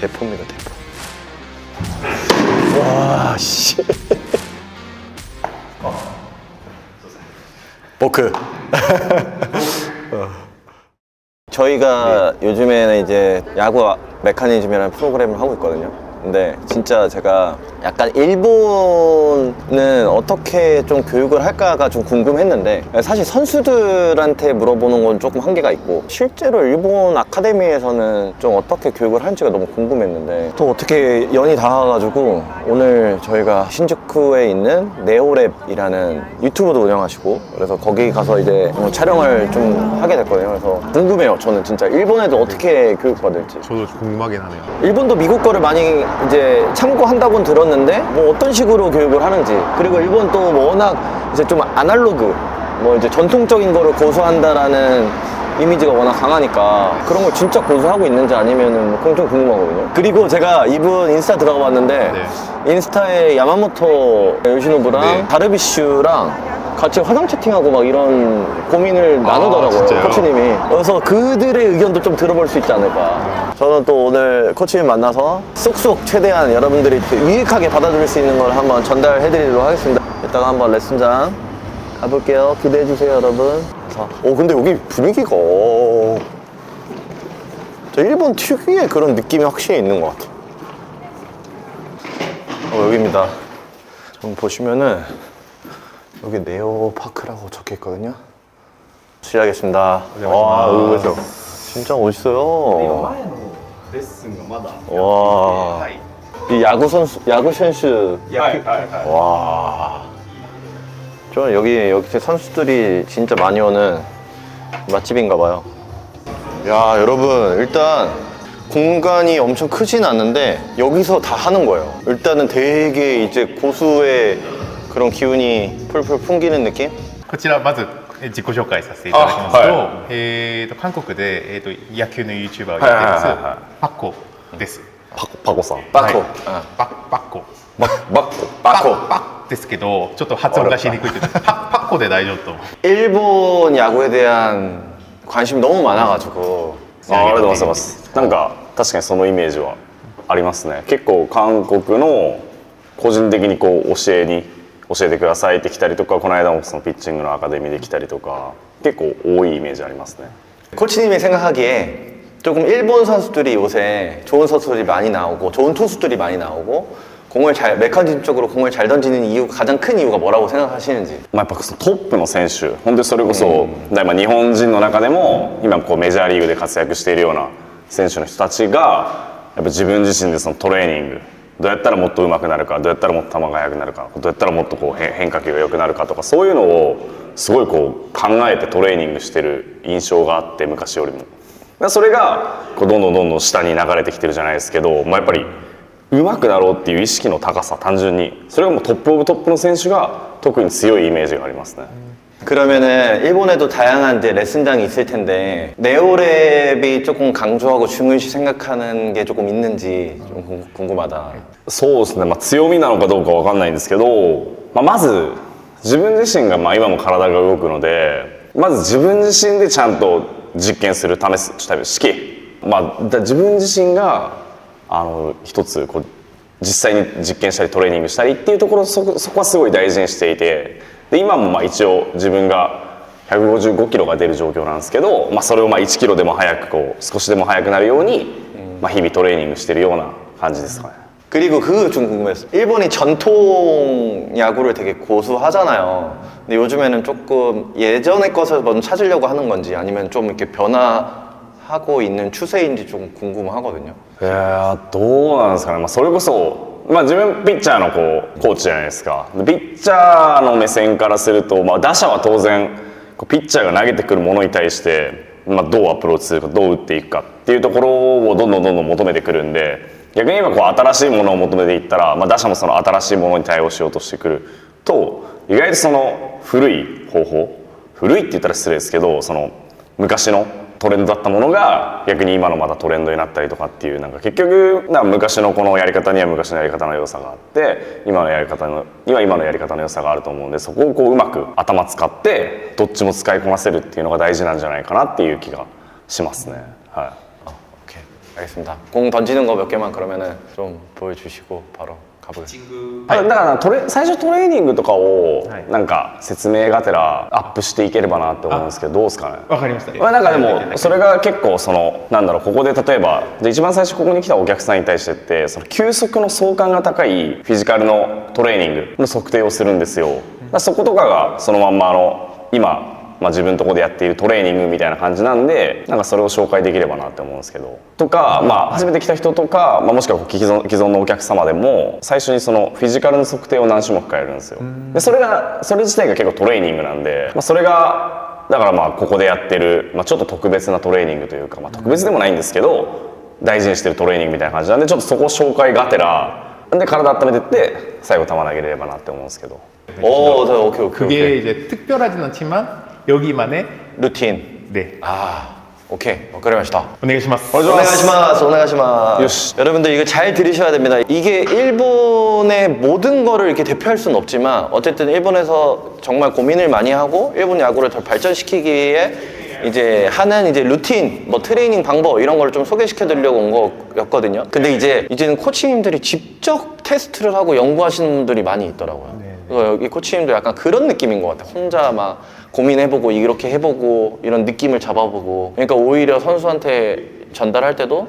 대포입니다, 대포. 와, 씨. 버크. 저희가 요즘에는 이제 야구 메커니즘이라는 프로그램을 하고 있거든요. 근데 진짜 제가 약간 일본은 어떻게 좀 교육을 할까가 좀 궁금했는데 사실 선수들한테 물어보는 건 조금 한계가 있고 실제로 일본 아카데미에서는 좀 어떻게 교육을 하는지가 너무 궁금했는데 또 어떻게 연이 닿아가지고 오늘 저희가 신주쿠에 있는 네오랩이라는 유튜브도 운영하시고 그래서 거기 가서 이제 뭐 촬영을 좀 하게 됐거든요. 그래서 궁금해요. 저는 진짜 일본에도 어떻게 교육받을지. 저도 궁금하긴 하네요. 일본도 미국 거를 많이 이제 참고한다고는 들었는데 뭐 어떤 식으로 교육을 하는지 그리고 일본 또 워낙 이제 좀 아날로그 뭐 이제 전통적인 거를 고수한다라는 이미지가 워낙 강하니까 그런 걸 진짜 고수하고 있는지 아니면은 뭐좀 궁금하거든요. 그리고 제가 이분 인스타 들어가 봤는데 인스타에 야마모토 요시노부랑 네. 다르비슈랑 같이 화상 채팅하고 막 이런 고민을 나누더라고요. 진짜요? 코치님이. 그래서 그들의 의견도 좀 들어볼 수 있지 않을까. 저는 또 오늘 코치님 만나서 쏙쏙 최대한 여러분들이 유익하게 받아들일 수 있는 걸 한번 전달해 드리도록 하겠습니다. 이따가 한번 레슨장 가볼게요. 기대해 주세요, 여러분. 자, 오, 근데 여기 분위기가. 저 일본 특유의 그런 느낌이 확실히 있는 것 같아요. 어, 여기입니다. 좀 보시면은 여기 네오파크라고 적혀 있거든요. 시작하겠습니다. 와, 여기 보세요. 진짜 멋있어요. レッスンがまだ 와. 이 야구 선수, 야구 선수. はいはいはい 와. 저 여기 여기 선수들이 진짜 많이 오는 맛집인가 봐요. 야, 여러분, 일단 공간이 엄청 크진 않는데 여기서 다 하는 거예요. 일단은 되게 이제 고수의 그런 기운이 풀풀 풍기는 느낌? こちらまずえ自己紹介させていただきますと,、あはえー、と韓国で、えー、と野球の YouTuber をやってます、はいはいはいはいパッコです。パコパコさんパコ。はいパパッコババッコパコ。パッですけどちょっと発音がしにくいというかパパッコで大丈夫と思う 일본 야구에 대한 관심이 너무 많아가지고 あありがとうございますなんか確かにそのイメージはありますね結構韓国の個人的にこう教えに 教えてくださいって来たりとかこの間もそのピッチングのアカデミーで来たりとか結構多いイメージありますね 코치님이 생각하기에 조금 일본 선수들이 요새 좋은 선수들이 많이 나오고 좋은 투수들이 많이 나오고 공을 잘 메커니즘적으로 공을 잘 던지는 이유 가장 큰 이유가 뭐라고 생각하시는지 まあ、やっぱそのトップの選手本当にそれこそ、だいま日本人の中でも今こうメジャーリーグで活躍しているような選手の人たちがやっぱ自分自身でそのトレーニング どうやったらもっと上手くなるかどうやったらもっと球が速くなるかどうやったらもっとこう変化球が良くなるかとかそういうのをすごいこう考えてトレーニングしてる印象があって昔よりも。それがこうどんどんどんどん下に流れてきてるじゃないですけど、まあ、やっぱり上手くなろうっていう意識の高さ単純にそれがもうトップオブトップの選手が特に強いイメージがありますね。 그러면은 일본에도 다양한 이제 레슨장이 있을 텐데 네오랩이 조금 강조하고 중요시 생각하는 게 조금 있는지 좀 궁- 궁금하다. そうですね、まあ、強みなのかどうかわかんないんですけど、まあ、まず自分自身が、まあ、今も体が動くのでまず自分自身でちゃんと実験する試す多分式、まあ、だ自分自身があの一つこう実際に実験したりトレーニングしたりっていうところそこそこはすごい大事にしていて で今もまあ一応自分が155キロが出る状況なんですけど、まあ、それをまあ1キロでも早くこう少しでも速くなるように、まあ、日々トレーニングしてるような感じですかね。 그리고 그거 좀 궁금했어요. 일본이 전통 야구를 되게 고수하잖아요. 근데 요즘에는 조금 예전의 것을 먼저 찾으려고 하는 건지 아니면 좀 이렇게 변화하고 있는 추세인지 좀 궁금하거든요. いやーどうなんですかね、まあ、それこそ、 まあ、自分ピッチャーのこうコーチじゃないですか。ピッチャーの目線からすると、まあ、打者は当然ピッチャーが投げてくるものに対してまあ、どうアプローチするかどう打っていくかっていうところをどんどんどんどん求めてくるんで逆に今こう新しいものを求めていったら、まあ、打者もその新しいものに対応しようとしてくると意外とその古い方法古いって言ったら失礼ですけどその昔のトレンドだったものが逆に今のまたトレンドになったりとかっていうなんか結局なんか昔のこのやり方には昔のやり方の良さがあって今のやり方のには今のやり方の良さがあると思うんでそこをこううまく頭使ってどっちも使いこなせるっていうのが大事なんじゃないかなっていう気がしますね。はい 오케이 알겠습니다 공 던지는 거 몇 개만 그러면은 좀 보여주시고 바로 かぶるあだからトレ最初トレーニングとかをなんか説明がてらアップしていければなって思うんですけどどうですかね？わかりました。まあなんかでもそれが結構そのなんだろうここで例えばで一番最初ここに来たお客さんに対してってその急速の相関が高いフィジカルのトレーニングの測定をするんですよ。そことかがそのまんまあの今まあ、自分のところでやっているトレーニングみたいな感じなんでなんかそれを紹介できればなって思うんですけどとか、まあ、初めて来た人とか、まあ、もしくはこう既存既存のお客様でも最初にそのフィジカルの測定を何種目かやるんですよでそれがそれ自体が結構トレーニングなんで、まあ、それがだからまあここでやってる、まあ、ちょっと特別なトレーニングというか、まあ、特別でもないんですけど大事にしてるトレーニングみたいな感じなんでちょっとそこを紹介がてらで体温めてって最後球投げれればなって思うんですけど 오, 네, 오케이, 오케이, 그게 오케이. 이제 특별하진 않지만 여기만의 루틴. 네 아, 오케이. 와카리마시다. お願いします 오네가시마스, 오네가시마스. 요시. 여러분들 이거 잘 들으셔야 됩니다. 이게 일본의 모든 거를 이렇게 대표할 수는 없지만 어쨌든 일본에서 정말 고민을 많이 하고 일본 야구를 더 발전시키기 위해 이제 하는 이제 루틴, 뭐 트레이닝 방법 이런 걸 좀 소개시켜 드리려고 온 거였거든요. 근데 이제 이제는 코치님들이 직접 테스트를 하고 연구하시는 분들이 많이 있더라고요. 그래서 여기 코치님도 약간 그런 느낌인 것 같아요. 혼자 막 고민해보고 이렇게 해보고 이런 느낌을 잡아보고 그러니까 오히려 선수한테 전달할 때도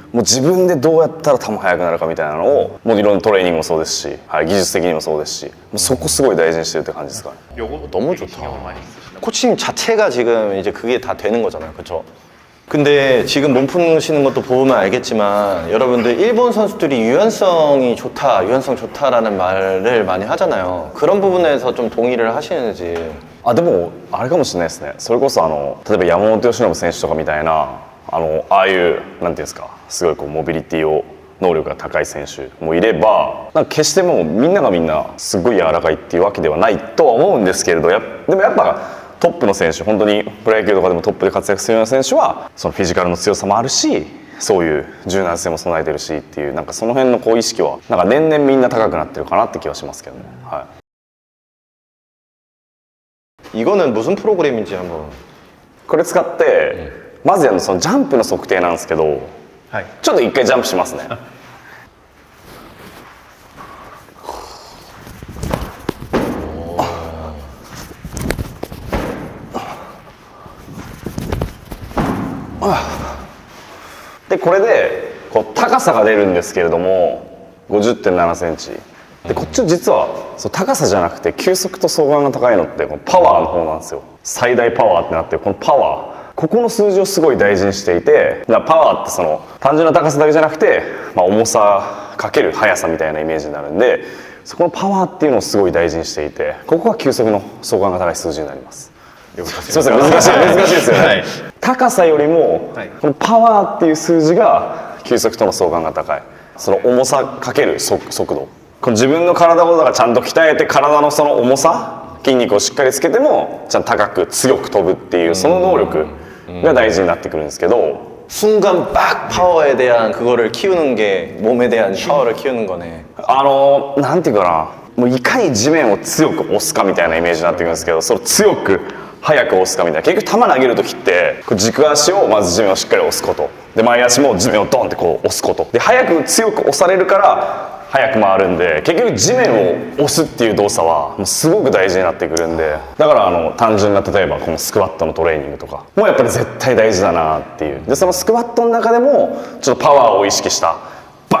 もう自分でどうやったら球速くなるかみたいなのをもういろんなトレーニングもそうですし、はい、技術的にもそうですしもうそこすごい大事にしてるって感じですかね 요거 너무 좋다. 신경을 많이 쓰시나 코치님 자체가 지금 이제 그게 다 되는 거잖아요. 그렇죠? 근데 지금 몸 푸시는 것도 보면 알겠지만 여러분들 일본 선수들이 유연성이 좋다, 유연성 좋다라는 말을 많이 하잖아요. 그런 부분에서 좀 동의를 하시는지. あでもあれかもしれないですねそれこそあの例えば山本由伸選手とかみたいな あのああいうなんていうんですかすごいこうモビリティを能力が高い選手もいればなんか決してもうみんながみんなすごい柔らかいっていうわけではないとは思うんですけれどやでもやっぱトップの選手本当にプロ野球とかでもトップで活躍するような選手はそのフィジカルの強さもあるしそういう柔軟性も備えてるしっていうなんかその辺のこう意識はなんか年々みんな高くなってるかなって気はしますけどね。はい 이거는 무슨 프로그램인지 한번. これ使って、 まずやるのそのジャンプの測定なんですけどはい。ちょっと一回ジャンプしますね。でこれでこう高さが出るんですけれども5 0 7センチ。でこっち実はそう高さじゃなくて球速と相関が高いのってこのパワーの方なんですよ。最大パワーってなってるこのパワーここの数字をすごい大事にしていてパワーってその単純な高さだけじゃなくて、まあ、重さかける速さみたいなイメージになるんでそこのパワーっていうのをすごい大事にしていてここが球速の相関が高い数字になります。すいません難しい難しいですよね、はい。高さよりも、はい。このパワーっていう数字が球速との相関が高い。その重さかける速速度。この自分の体をだからちゃんと鍛えて体のその重さ筋肉をしっかりつけてもちゃんと高く強く飛ぶっていうその能力 が大事になってくるんですけど 순간 빡 파워에 대한 그거를 키우는 게 몸에 대한 파워를 키우는 거네. あのなんていうかなもういかに地面を強く押すかみたいなイメージになってくるんですけどそれを強く速く押すかみたいな結局球投げる時ってこう軸足をまず地面をしっかり押すことで前足も地面をドンってこう押すことで速く強く押されるから 速く回るんで結局地面を押すっていう動作はもうすごく大事になってくるんでだからあの単純な例えばこのスクワットのトレーニングとかもやっぱり絶対大事だなっていう。でそのスクワットの中でもちょっとパワーを意識した。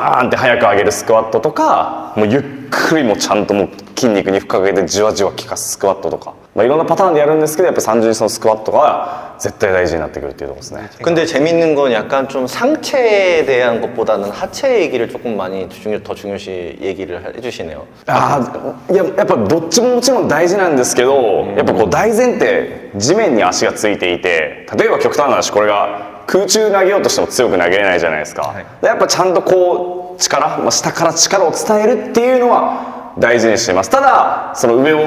バ バーンって早く上げるスクワットとかもうゆっくりもちゃんともう筋肉に負荷かけてじわじわ効かすスクワットとか、まあ、いろんなパターンでやるんですけどやっぱ単純にそのスクワットが絶対大事になってくるっていうところですね 근데 재밌는 건 약간 좀 상체에 대한 것보다는 하체 얘기를 조금 많이 중요, 더 중요시 얘기를 해주시네요. ああいややっぱどっちももちろん大事なんですけど、やっぱこう大前提地面に足がついていて例えば極端な話これが 空中投げようとしても強く投げれないじゃないですか、でやっぱちゃんとこう力、まあ、下から力を伝えるっていうのは大事にしています。ただその上を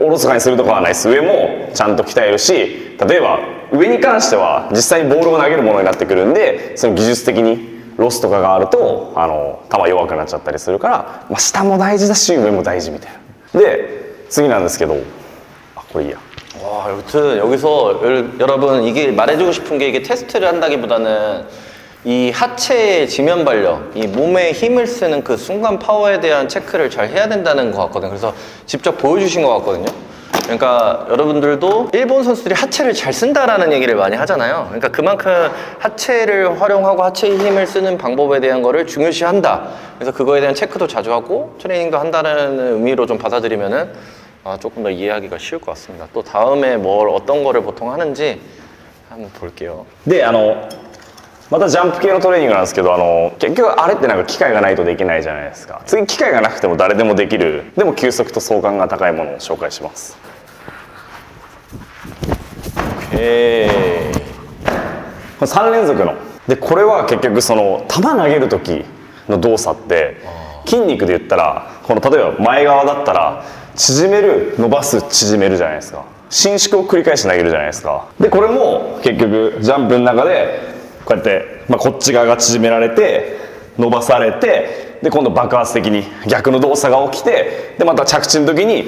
おろそかにするとかはないです。上もちゃんと鍛えるし例えば上に関しては実際にボールを投げるものになってくるんでその技術的にロスとかがあるとあの球弱くなっちゃったりするから、まあ、下も大事だし上も大事みたいな。で次なんですけどあこれいいや 와, 여튼 여기서 여- 여러분 이게 말해주고 싶은 게 이게 테스트를 한다기보다는 이 하체의 지면 발력, 이 몸에 힘을 쓰는 그 순간 파워에 대한 체크를 잘 해야 된다는 것 같거든요. 그래서 직접 보여주신 것 같거든요. 그러니까 여러분들도 일본 선수들이 하체를 잘 쓴다라는 얘기를 많이 하잖아요. 그러니까 그만큼 하체를 활용하고 하체의 힘을 쓰는 방법에 대한 거를 중요시한다. 그래서 그거에 대한 체크도 자주 하고 트레이닝도 한다는 의미로 좀 받아들이면은 아, 조금 더 이해하기가 쉬울 것 같습니다. 또 다음에 뭘 어떤 거를 보통 하는지 한번 볼게요. であのまたジャンプ系のトレーニングなんですけどあの結局あれってなんか機械がないとできないじゃないですか次機械がなくても誰でもできるでも球速と相関が高いものを紹介します오케이. これ3連続のでこれは結局その球投げる時の動作って筋肉で言ったらこの例えば前側だったら 縮める伸ばす縮めるじゃないですか。伸縮を繰り返して投げるじゃないですか。でこれも結局ジャンプの中でこうやって、まあ、こっち側が縮められて伸ばされてで今度爆発的に逆の動作が起きてでまた着地の時に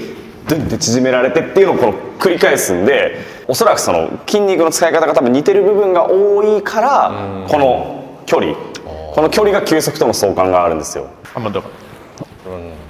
ドゥンって縮められてっていうのをこの繰り返すんでおそらくその筋肉の使い方が多分似てる部分が多いからこの距離。この距離が球速との相関があるんですよ。あまあ、だから、うん。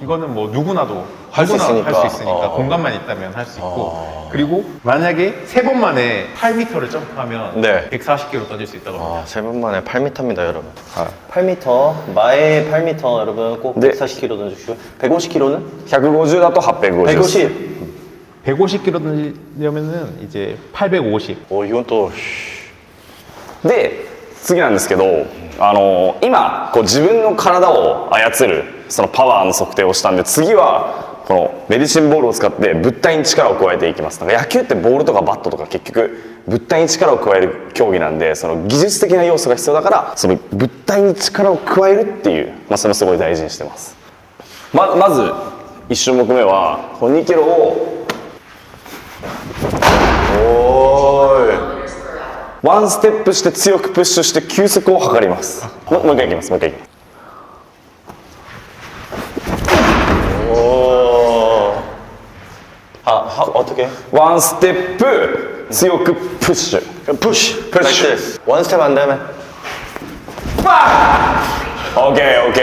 이거는 뭐 누구나도 할수 있으니까. 할수 있으니까 어. 공간만 있다면 할 수 있고 어. 그리고 만약에 세 번 만에 8m를 점프하면 네. 140kg 던질 수 있다고 아, 합니다. 아, 세 번만에 8m입니다, 여러분. 아. 8m, 마에 8m 여러분 꼭 네. 140kg 던지시고 150km는? 150だと850 150. 150kg 던지려면은 이제 850. 오 이건 또 휴. 네 次なんですけどあの今こう自分の体を操るそのパワーの測定をしたんで次はこのメディシンボールを使って物体に力を加えていきますなんか野球ってボールとかバットとか結局物体に力を加える競技なんでその技術的な要素が必要だからその物体に力を加えるっていう、まあ、それすごい大事にしてますままず1種目目はこの2キロを 오. ワンステップして強くプッシュして球速を測りますもうもう一回いきますもう一回いきます 오. 아, 하, 어떻게? ワンステップ強くプッシュ 푸시. 푸시. Like this. 원 스텝 안 되면. OK OK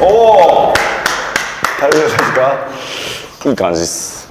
おお 달려있을까? いい感じです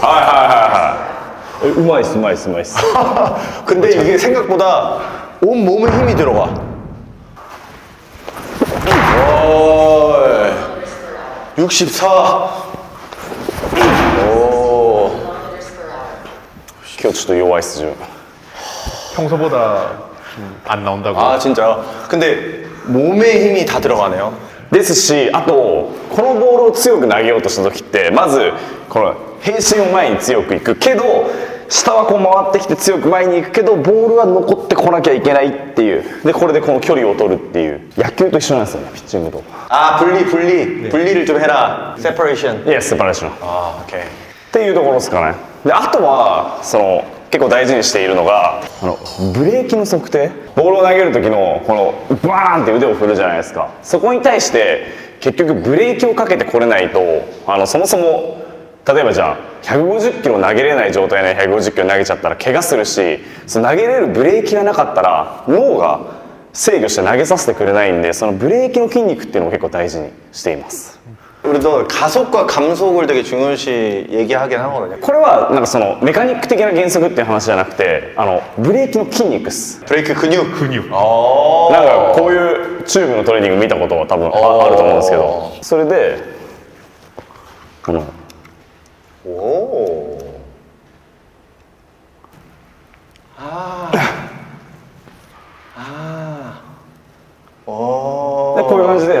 はいはいはいはいえうまいっすうまいっすうまいっす 근데 이게 생각보다 온 몸에 힘이 들어가. 오, 64. 오. 今日ちょっと弱いっす自分 평소보다 좀 안 나온다고. 아 진짜요? 근데 몸에 힘이 다 들어가네요. ですしあとこのボールを強く投げようとした時ってまずこの変身を前に強くいくけど下はこう回ってきて強く前に行くけどボールは残ってこなきゃいけないっていう。でこれでこの距離を取るっていう。野球と一緒なんですよねピッチングと。ああプリプリプリル좀ら。セパレーションいやセパレーションああ OK っていうところですかね。であとはその結構大事にしているのがあのブレーキの測定？ボールを投げる時のこのバーンって腕を振るじゃないですか。そこに対して結局ブレーキをかけてこれないとあのそもそも例えばじゃあ150キロ投げれない状態で150キロ投げちゃったら怪我するしその投げれるブレーキがなかったら脳が制御して投げさせてくれないんでそのブレーキの筋肉っていうのも結構大事にしています 우리도 가속과 감속을 되게 중요시 얘기하긴 하거든요. これはなんかそのメカニック的な原則っていう話じゃなくてあのブレーキの筋肉っす 브레이크 근육. 근육. 어. なんかこういうチューブのトレーニング見たことは多分ああると思うんですけどそれでこの 오.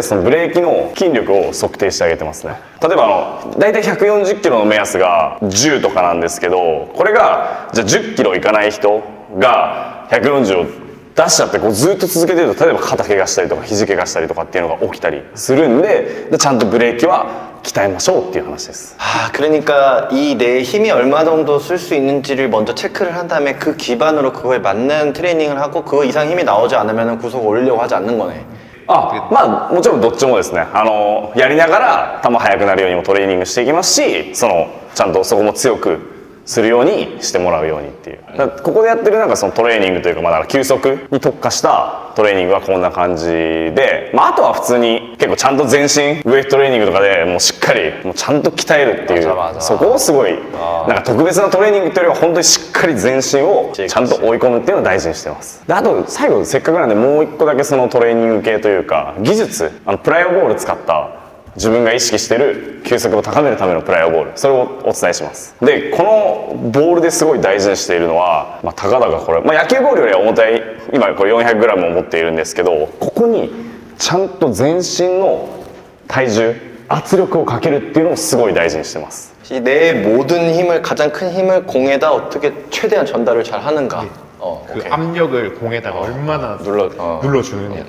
でこういう感じでそのブレーキの筋力を測定してあげてますね例えばあの大体140キロの目安が10とかなんですけどこれがじゃあ10キロいかない人が140を出しちゃってこうずっと続けてると例えば肩怪我したりとか肘怪我したりとかっていうのが起きたりするんででちゃんとブレーキは鍛えましょうっていう話です 아, 그러니까 이 내 힘이 얼마 정도 쓸 수 있는지를 먼저 체크를 한 다음에 그 기반으로 그거에 맞는 트레이닝을 하고 그거 이상 힘이 나오지 않으면 구속을 올리려고 하지 않는 거네. あまあもちろんどっちもですね。あのやりながら球速くなるようにもトレーニングしていきますしそのちゃんとそこも強くするようにしてもらうようにっていう。ここでやってるなんかそのトレーニングというか,、まあ、だから休息に特化したトレーニングはこんな感じで、まあ、あとは普通に結構ちゃんと全身ウエイトトレーニングとかでもうしっかりもうちゃんと鍛えるっていうそこをすごいなんか特別なトレーニングというよりは本当にしっかり全身をちゃんと追い込むっていうのを大事にしてます。であと最後せっかくなんでもう一個だけそのトレーニング系というか技術あのプライオボール使った自分が意識してる球速を高めるためのプライオボールそれをお伝えしますでこのボールですごい大事にしているのは、まあ、たかだかこれ、まあ、野球ボールよりは重たい今これ 400g を持っているんですけどここにちゃんと全身の体重圧力をかけるっていうのをすごい大事にしてます 이 내 모든 힘을 가장 큰 힘을 공에다 어떻게 최대한 전달을 잘 하는가. 어, 그 오케이. 압력을 공에다가 얼마나 눌러. 어. 눌러주느냐.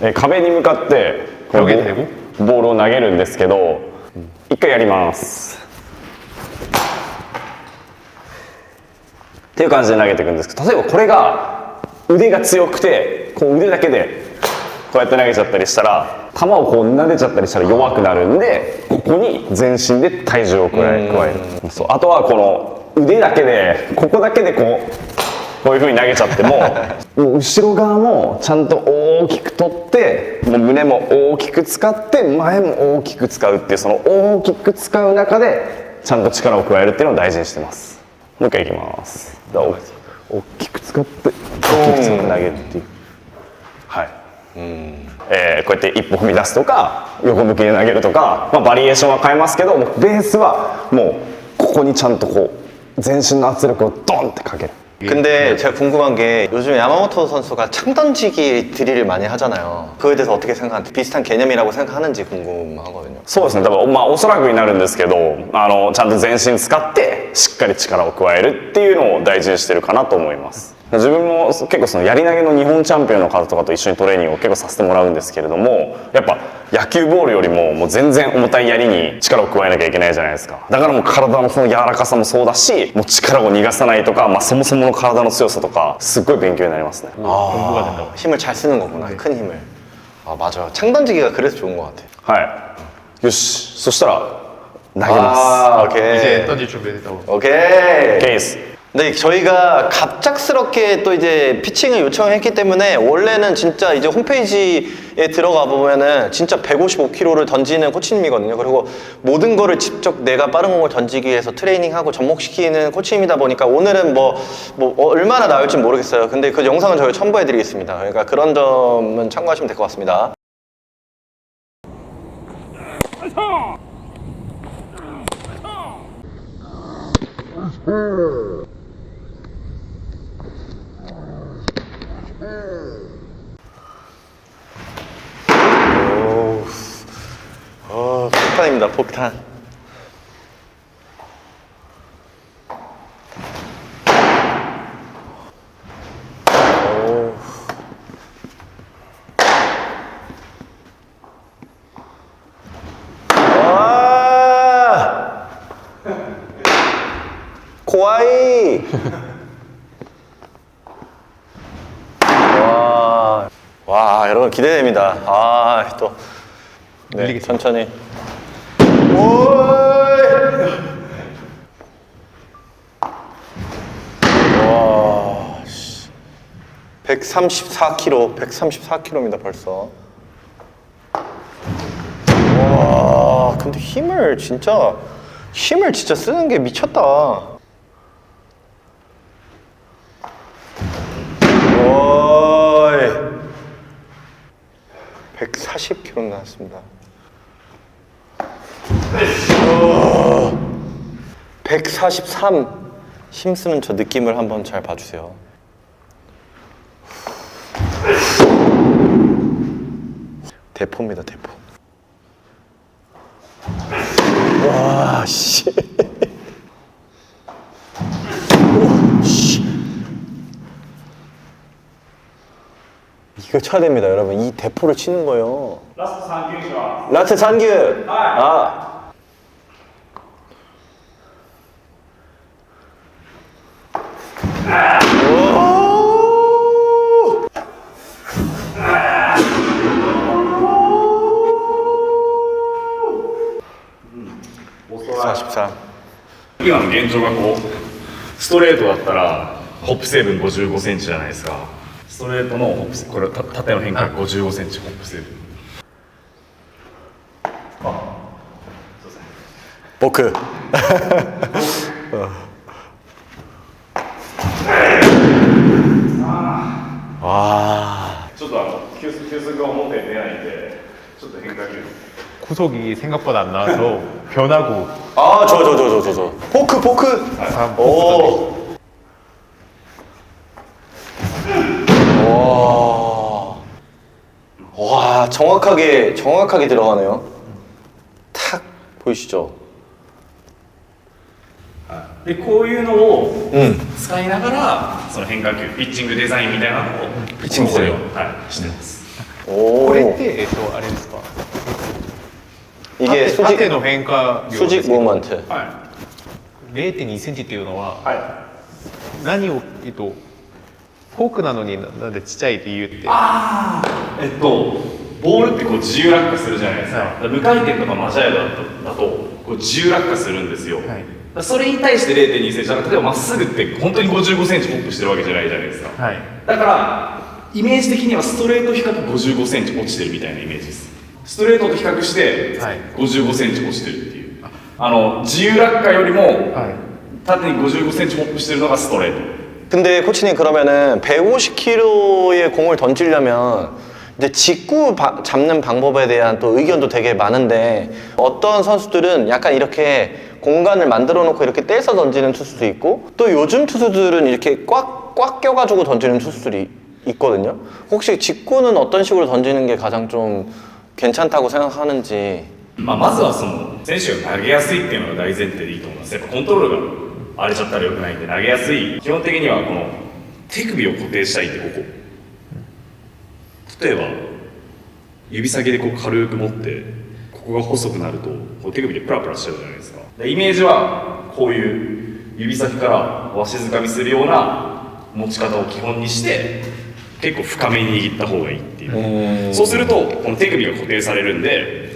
え壁に向かってこう壁に대고 ボールを投げるんですけど一回やります。っていう感じで投げていくんですけど例えばこれが腕が強くてこう腕だけでこうやって投げちゃったりしたら球をこう撫でちゃったりしたら弱くなるんでここに全身で体重を加え加える。そう。あとはこの腕だけでここだけでこうこういう風に投げちゃっても。も う後ろ側もちゃんと大きく取ってもう胸も大きく使って前も大きく使うっていうその大きく使う中でちゃんと力を加えるっていうのを大事にしてます。もう一回いきます。大きく使って大きく使って投げるっていう。はい。えーこうやって一歩踏み出すとか横向きで投げるとか、まあ、バリエーションは変えますけどベースはもうここにちゃんとこう全身の圧力をドンってかける 근데 제가 궁금한 게 요즘 야마모토 선수가 창 던지기 드릴을 많이 하잖아요. 그거에 대해서 어떻게 생각하는지 비슷한 개념이라고 생각하는지 궁금하거든요. そうですね多分まあおそらくになるんですけどあのちゃんと全身使ってしっかり力を加えるっていうのを大事にしてるかなと思います 自分も結構そのやり投げの日本チャンピオンの方とかと一緒にトレーニングを結構させてもらうんですけれどもやっぱ野球ボールよりももう全然重たい槍に力を加えなきゃいけないじゃないですかだからもう体のその柔らかさもそうだしもう力を逃がさないとか、まあ、そもそもの体の強さとかすっごい勉強になりますね 공부가 된다고. 힘을 잘 쓰는 거구나. 큰 힘을. 아 맞아. 창 던지기가 그래서 좋은 것 같아. はいよしそしたら投げます 아 오케이. 이제 던질 준비됐다고. 오케이.ケース 네, 저희가 갑작스럽게 또 이제 피칭을 요청했기 때문에 원래는 진짜 이제 홈페이지에 들어가 보면은 진짜 155km를 던지는 코치님이거든요. 그리고 모든 거를 직접 내가 빠른 공을 던지기 위해서 트레이닝하고 접목시키는 코치님이다 보니까 오늘은 뭐, 뭐 얼마나 나올지 모르겠어요. 근데 그 영상은 저희가 첨부해 드리겠습니다. 그러니까 그런 점은 참고하시면 될 것 같습니다. 어, 폭탄입니다, 폭탄. 오. 와! 고아이! 와, 와, 여러분 기대됩니다. 아, 또. 네. 천천히. 오이! 와, 씨. 134kg, 134kg입니다, 벌써. 와, 근데 힘을 진짜, 힘을 진짜 쓰는 게 미쳤다. 오이. 140kg 나왔습니다. 143 힘쓰는 저 느낌을 한번 잘 봐주세요. 대포입니다, 대포. 와, 씨. 이거 쳐야 됩니다, 여러분. 이 대포를 치는 거요. 라스트 산규죠. 라트 산규. 아. 오! 43. 今の現状がこうストレートだったらホップ成分5 5センチじゃないですかストレートのホップセこれた縦の変化5 5センチホップ成分 보크. ちょっとあの球速球速が思ったより出ないんでちょっと変化球 구속이 생각보다 안 나와서 변하고 아, 저, 저, 저, 저, 저, 저. 포크, 포크. 다 오. 와. 와, 정확하게, 정확하게 들어가네요. 탁, 보이시죠? でこういうのを 응. 使いながらその変化球ピッチングデザインみたいなのをピッチングデザインはいしてます 오. これって、えっと、あれですか 이게 縦縦 수직, の変化量です 수직 けど 모먼트. は0.2センチっていうのはいは何を、えっと、フォークなのにななんでちっちゃい理由っていえっとボールってこう自由落下するじゃないですか,、はい無回転とかマジャイドだとだとこう自由落下するんですよ、はいだからそれに対して0.2センチだから例えばまっすぐって本当に55センチホップしてるわけじゃないじゃないですか、はいだからイメージ的にはストレート比較55センチ落ちてるみたいなイメージです ストレートと比較してはい55センチ落ちてるっていうあの自由落下よりもはい縦に55センチホップしてるのがストレート 근데 코치님 그러면은 150kg의 공을 던지려면 이제 직구 바- 잡는 방법에 대한 또 의견도 되게 많은데 어떤 선수들은 약간 이렇게 공간을 만들어 놓고 이렇게 떼서 던지는 투수도 있고 또 요즘 투수들은 이렇게 꽉, 꽉 껴가지고 던지는 투수들이 있거든요. 혹시 직구는 어떤 식으로 던지는 게 가장 좀 괜찮다고 생각하는지 まあ、まずはその選手が投げやすいっていうのが大前提でいいと思いますやっぱコントロールが荒れちゃったらよくないんで投げやすい基本的にはこの手首を固定したいってここ例えば指先でこう軽く持ってここが細くなるとこう手首でプラプラしちゃうじゃないですかでイメージはこういう指先からわしづかみするような持ち方を基本にして結構深めに握った方がいいって いうそうするとこの手首が固定されるんで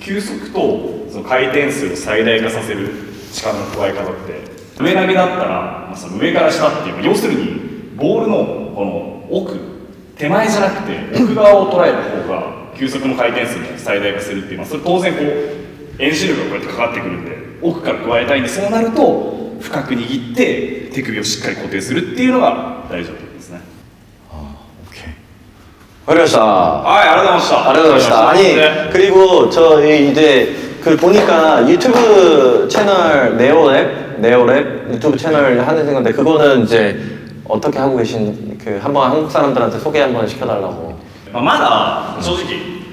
球速とその回転数を最大化させる力の加え方って上投げだったら、まあ、その上から下っていう要するにボールのこの奥手前じゃなくて奥側を捉えた方が球速の回転数も最大化するっていう、まあ、それ当然こう遠心力がこうやってかかってくるんで奥から加えたいんでそうなると深く握って手首をしっかり固定するっていうのが大事だと思いますね わかりましたはいありがとうございました 알려드렸다. 아니 네. 그리고 저 이제 그 보니까 유튜브 채널 네오랩 네오랩 유튜브 채널 하는 건데 그거는 이제 어떻게 하고 계신 그 한번 한국 사람들한테 소개 한번 시켜달라고. まあ、まだ正直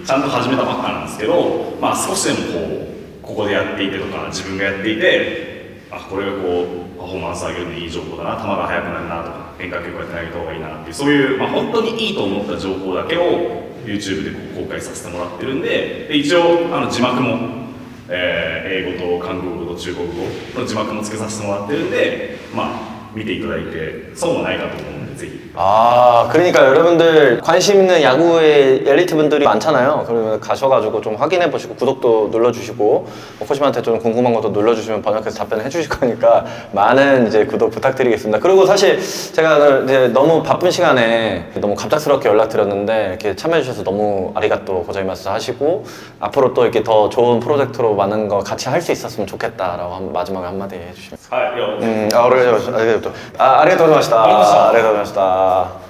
ちゃんと始めたばっかなんですけど、まあ、少しでもこうここでやっていてとか自分がやっていて あこれがこうパフォーマンス上げるのにいい情報だな球が速くなるなとか変化球こうやって投げた方がいいなっていうそういう、まあ、本当にいいと思った情報だけを YouTube でこう公開させてもらってるんでで一応あの字幕も、えー英語と韓国語と中国語の字幕もつけさせてもらってるんでまあ見ていただいて損はないかと思う 아 그러니까 여러분들 관심 있는 야구의 엘리트 분들이 많잖아요. 그러면 가셔가지고 좀 확인해 보시고 구독도 눌러주시고 뭐 코치한테 좀 궁금한 것도 눌러주시면 번역해서 답변해 주실 거니까 많은 이제 구독 부탁드리겠습니다. 그리고 사실 제가 이제 너무 바쁜 시간에 너무 갑작스럽게 연락드렸는데 이렇게 참여해 주셔서 너무 아리가또 고자이마스 하시고 앞으로 또 이렇게 더 좋은 프로젝트로 많은 거 같이 할 수 있었으면 좋겠다라고 한, 마지막에 한마디 해주시면. 아요 음, 아, 아 아리가또 고자이마시다. 아, 아, 아리가또 고자이마시다. 감사합니다.